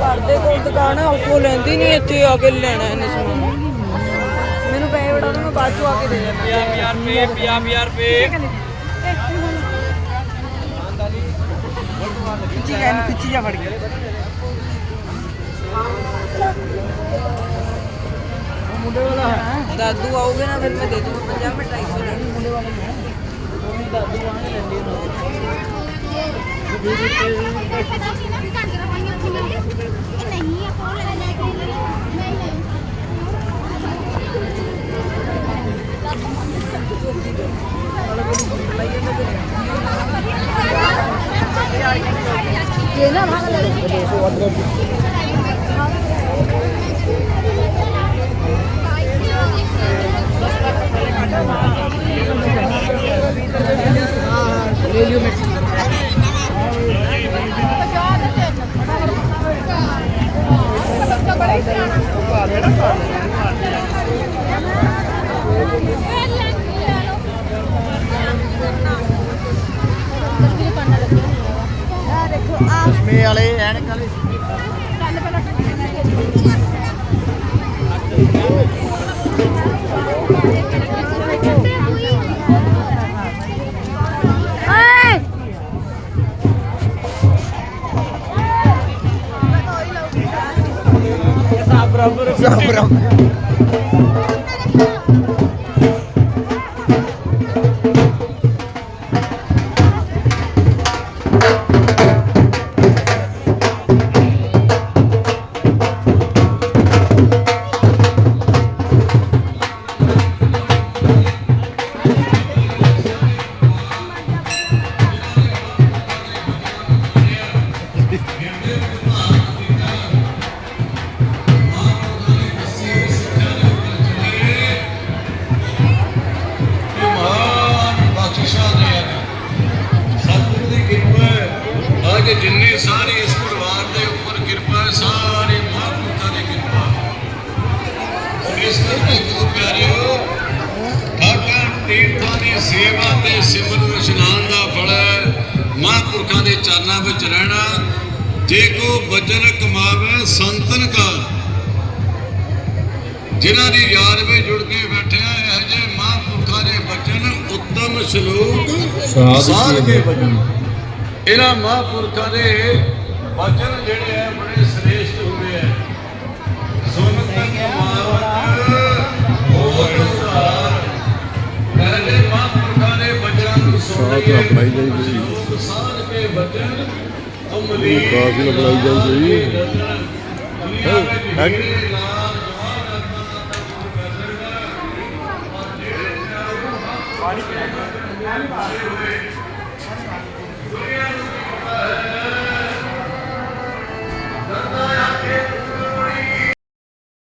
ਘਰ ਦੇ ਕੋਲ ਦੁਕਾਨ ਹੈ ਉੱਥੋਂ ਲੈਂਦੀ ਨਹੀਂ ਇੱਥੇ ਆ ਕੇ ਲੈਣਾ ਇਹਨੇ ਸਮਾਨ। ਮੈਨੂੰ ਪੈਸੇ ਵੜਾ ਦੋ ਮੈਂ ਬਾਅਦ ਚੋਂ ਆ ਕੇ ਦੇ ਦੇਣਾ 50 ਰੁਪਏ 50 ਰੁਪਏ। ਖਿੱਚੀ ਜਾ ਇਹਨੂੰ ਖਿੱਚੀ ਜਾ ਫੜ ਕੇ। ਮੁੰਡੇ ਵਾਲਾ ਹੈ। ਦਾਦੂ ਆਉਗੇ ਨਾ ਫਿਰ ਮੈਂ ਦੇ ਦੂੰਗਾ 50 ਮਿੰਟ 250 ਲੈਣੀ ਮੁੰਡੇ ਵਾਲਾ ਹੀ ये ना भाग ले ले ਚਸ਼ਮੇ ਵਾਲੇ ਐਨਕ ਵਾਲੇ ਹਿਸਾਬ ਬਰਾਬਰ। ਕਿ ਜਿੰਨੀ ਸਾਰੀ ਇਸ ਪਰਿਵਾਰ ਦੇ ਉੱਪਰ ਕਿਰਪਾ ਹੈ ਸਾਰੀ ਮਹਾਂਪੁਰਖਾਂ ਦੀ ਕਿਰਪਾ ਇਸ ਕਰਕੇ ਗੁਰੂ ਪਿਆਰਿਓ ਠਾਕਰ ਤੀਰਥਾਂ ਦੀ ਸੇਵਾ ਤੇ ਸਿਮਰਨ ਇਸ਼ਨਾਨ ਦਾ ਫਲ ਹੈ। ਮਹਾਂਪੁਰਖਾਂ ਦੇ ਚਰਨਾਂ ਵਿੱਚ ਰਹਿਣਾ ਜੇ ਕੋ ਬਚਨ ਕਮਾਵੇ ਸੰਤਨ ਕਾ। ਜਿਨ੍ਹਾਂ ਦੀ ਯਾਦ ਵਿੱਚ ਜੁੜ ਕੇ ਬੈਠਿਆ ਇਹ ਜੇ ਮਹਾਂਪੁਰਖਾਂ ਦੇ ਬਚਨ ਉੱਤਮ ਸ਼ਲੋਕ ਸਾਧ ਕੇ ਬਚਨ ਇਹਨਾਂ ਮਹਾਂਪੁਰਖਾਂ ਦੇ ਬਚਨ ਜਿਹੜੇ ਆ ਬੜੇ ਸ੍ਰੇਸ਼ਟ ਹੁੰਦੇ ਆ ਸੁਨਤ ਕਮਾਵਤ ਹੋਰ ਉਧਾਰ ਕਹਿੰਦੇ ਮਹਾਂਪੁਰਖਾਂ ਦੇ ਬਚਨਾਂ ਨੂੰ ਸੁਣ ਕੇ ਬਣਾਈ ਜਾਈ ਜੀ। ਸਾਧ ਕੇ ਬਚਨ ਅਮਲੀ ਕਾਫੀ ਬਣਾਈ ਜਾਈ ਜੀ। ਹੈਂ?